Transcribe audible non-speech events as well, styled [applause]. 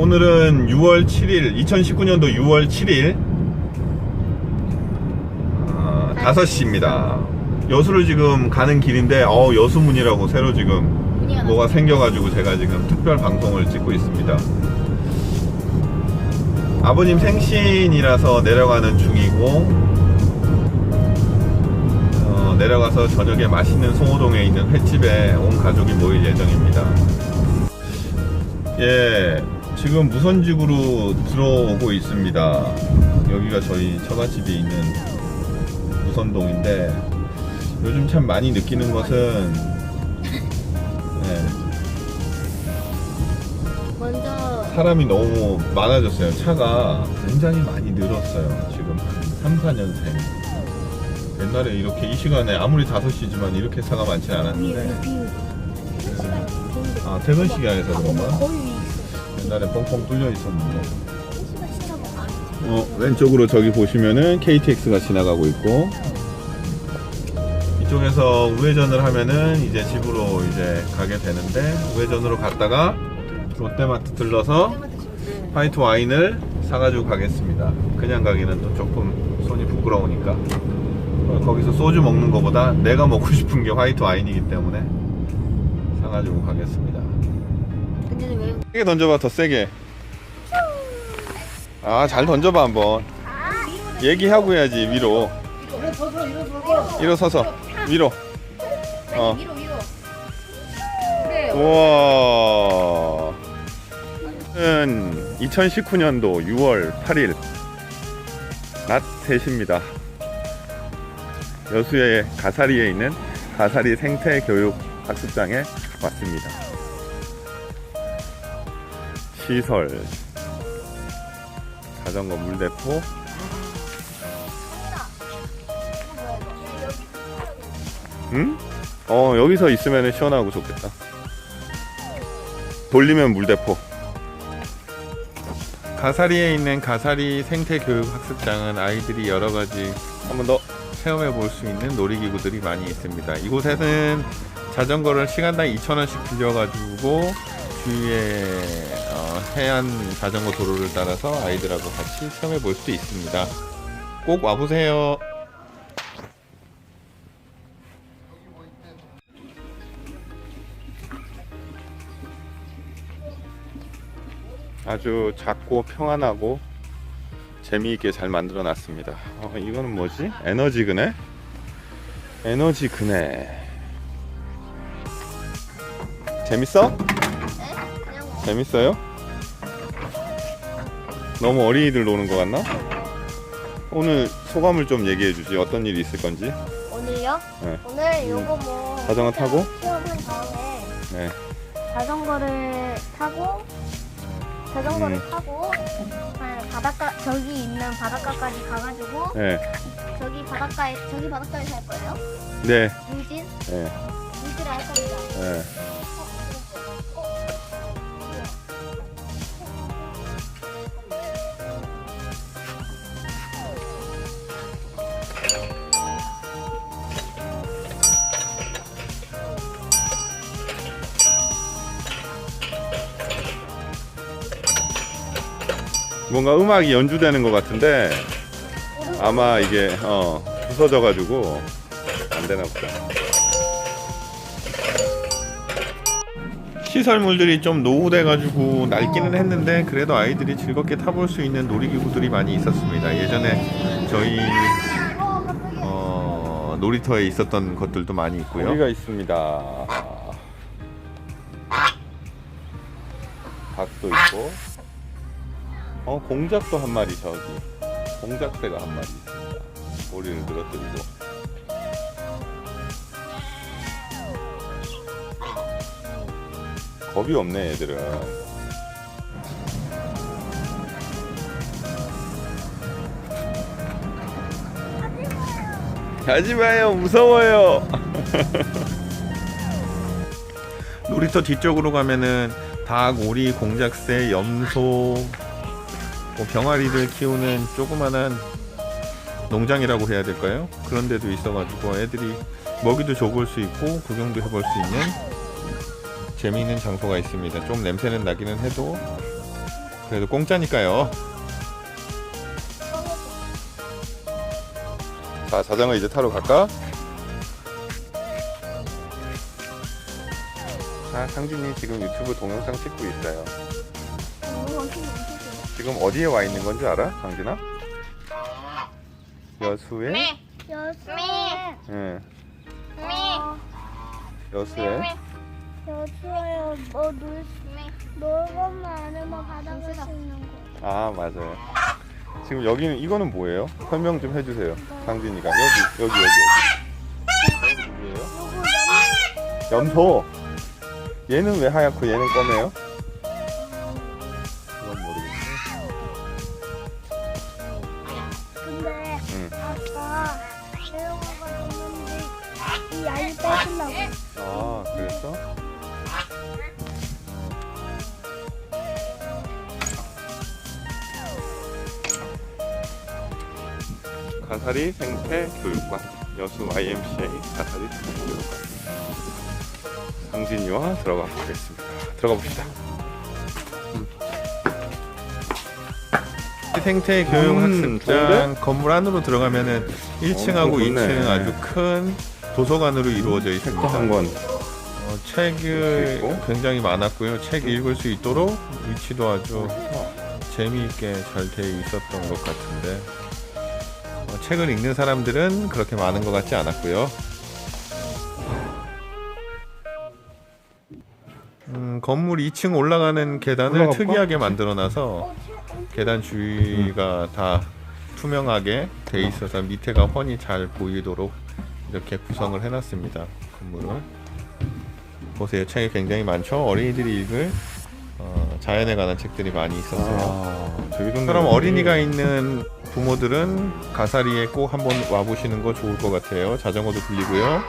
오늘은 6월 7일, 2019년도 6월 7일 어, 5시입니다. 여수를 지금 가는 길인데 어 여수문이라고 새로 지금 뭐가 생겨가지고 제가 지금 특별 방송을 찍고 있습니다. 아버님 생신이라서 내려가는 중이고 어, 내려가서 저녁에 맛있는 송호동에 있는 횟집에 온 가족이 모일 예정입니다. 예, 지금 무선집으로 들어오고 있습니다. 여기가 저희 처갓집이 있는 무선동인데 요즘 참 많이 느끼는 것은 예, 먼저 사람이 너무 많아졌어요. 차가 굉장히 많이 늘었어요. 지금 한 3, 4년생. 옛날에 이렇게 이 시간에 아무리 5시지만 이렇게 차가 많지 않았는데 아 퇴근 시간에서 그런가? 거의. 옛날에 뻥뻥 뚫려 있었는데. 어, 왼쪽으로 저기 보시면은 KTX가 지나가고 있고 이쪽에서 우회전을 하면은 이제 집으로 이제 가게 되는데 우회전으로 갔다가 롯데마트 들러서 화이트 와인을 사가지고 가겠습니다. 그냥 가기는 또 조금 손이 부끄러우니까 어, 거기서 소주 먹는 것보다 내가 먹고 [laughs] 싶은 게 화이트 와인이기 때문에 사가지고 가겠습니다. 세게 던져봐 더 세게. 아 잘 던져봐 한번. 얘기하고 해야지 위로. 일어서서 위로. 어. 우와. 은 2019년도 6월 8일. 낮 3시입니다. 여수의 가사리에 있는 가사리 생태교육 학습장에 왔습니다 시설. 자전거 물대포. 응? 어 여기서 있으면 시원하고 좋겠다. 돌리면 물대포. 가사리에 있는 가사리 생태교육학습장은 아이들이 여러 가지 한번 더. 체험해 볼 수 있는 놀이기구들이 많이 있습니다. 이곳에는 자전거를 시간당 2,000원씩 빌려가지고 주위에 어, 해안 자전거 도로를 따라서 아이들하고 같이 체험해 볼 수 있습니다 꼭 와보세요 아주 작고 평안하고 재미있게 잘 만들어 놨습니다. 어, 이거는 뭐지? 에너지 그네? 에너지 그네. 재밌어? 재밌어요? 너무 어린이들 노는 것 같나? 오늘 소감을 좀 얘기해 주지. 어떤 일이 있을 건지. 오늘요? 네. 오늘 요거 뭐 자전거 타고? 체험한 다음에 네. 자전거를 타고 자전거를 음. 타고 한 바닷가 저기 있는 바닷가까지 가가지고 네. 저기 바닷가에 저기 바닷가에서 할 거예요. 네. 물질 네. 할 겁니다. 네. 뭔가 음악이 연주되는 것 같은데 아마 이게 어 부서져 가지고 안 되나 보다. 시설물들이 좀 노후돼 가지고 낡기는 했는데 그래도 아이들이 즐겁게 타볼 수 있는 놀이기구들이 많이 있었습니다. 예전에 저희 어, 놀이터에 있었던 것들도 많이 있고요. 우리가 있습니다. 닭도 있고 어 공작도 한 마리 저기 공작새가 한 마리 있습니다. 머리를 늘어뜨리고 겁이 없네 얘들은. 가지 마요 무서워요. 놀이터 뒤쪽으로 가면은 닭, 오리, 공작새, 염소, 뭐 병아리를 키우는 조그만한 농장이라고 해야 될까요? 그런 데도 있어가지고 애들이 먹이도 줘볼 수 있고 구경도 해볼 수 있는 재미있는 장소가 있습니다. 좀 냄새는 나기는 해도 그래도 공짜니까요. 자, 자전거 이제 타러 갈까? 자, 상진이 지금 유튜브 동영상 찍고 있어요. 지금 어디에 와 있는 건지 알아, 상진아? 여수에? 여수에 응, 어, 여수에. 여수에 뭐놀 놀고만 안에만 바다가 수 있는 거. 아, 맞아요. 지금 여기는 이거는 뭐예요? 설명 좀 해주세요. 상진이가 여기, 여기, 여기, 여기. 여기 뭐예요? 요거 염소. 얘는 왜 하얗고 얘는 검해요? 응. 아까 배영아가 줬는데 이 아이 뺏으려고. 아, 그랬어? 가사리 생태 교육관 여수 YMCA 가사리 생태 교육관 상진이와 들어가 보겠습니다. 들어가 봅시다. 생태 교육 음, 학습장 좋은데? 건물 안으로 들어가면은 1층하고 엄청 좋네. 2층 아주 큰 도서관으로 이루어져 있습니다. 한권 어, 책이 있고. 굉장히 많았고요. 책 읽을 수 있도록 위치도 아주 재미있게 잘 돼 있었던 것 같은데 어, 책을 읽는 사람들은 그렇게 많은 것 같지 않았고요. 음, 건물 2층 올라가는 계단을 올라가 볼까? 특이하게 만들어놔서 계단 주위가 다 투명하게 돼 있어서 밑에가 훤히 잘 보이도록 이렇게 구성을 해놨습니다. 건물을 보세요. 책이 굉장히 많죠. 어린이들이 읽을 어, 자연에 관한 책들이 많이 있었어요. 아, 되게 좋네. 그럼 어린이가 있는 부모들은 가사리에 꼭 한번 와보시는 거 좋을 것 같아요. 자전거도 빌리고요.